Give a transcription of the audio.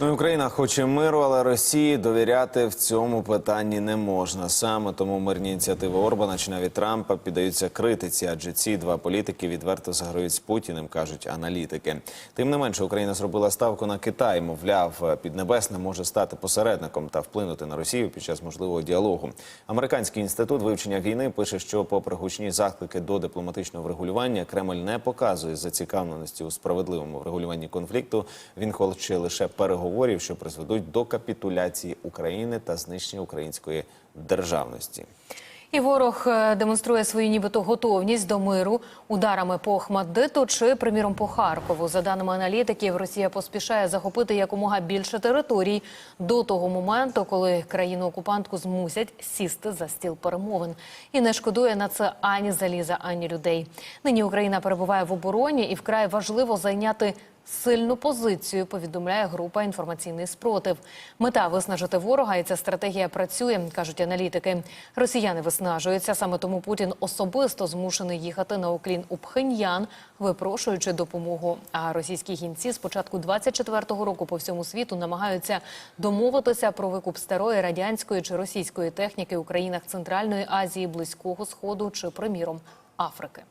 Ну, Україна хоче миру, але Росії довіряти в цьому питанні не можна. Саме тому мирні ініціативи Орбана чи навіть Трампа піддаються критиці, адже ці два політики відверто заграють з Путіним, кажуть аналітики. Тим не менше, Україна зробила ставку на Китай. Мовляв, Піднебесне може стати посередником та вплинути на Росію під час можливого діалогу. Американський інститут вивчення війни пише, що, попри гучні заклики до дипломатичного врегулювання, Кремль не показує зацікавленості у справедливому врегулюванні конфлікту. Він хоче лише переговорів, що призведуть до капітуляції України та знищення української державності. І ворог е, демонструє свою нібито готовність до миру ударами по Хмаддиту чи, приміром, по Харкову. За даними аналітиків, Росія поспішає захопити якомога більше територій до того моменту, коли країну-окупантку змусять сісти за стіл перемовин. І не шкодує на це ані заліза, ані людей. Нині Україна перебуває в обороні, і вкрай важливо зайняти сильну позицію. Повідомляє група інформаційний спротив. Мета виснажити ворога, і ця стратегія працює, кажуть аналітики. Росіяни виснажуються. Саме тому Путін особисто змушений їхати на Уклін у Пхеньян, випрошуючи допомогу. А російські гінці з початку 24-го року по всьому світу намагаються домовитися про викуп старої радянської чи російської техніки у країнах Центральної Азії, Близького Сходу чи, приміром, Африки.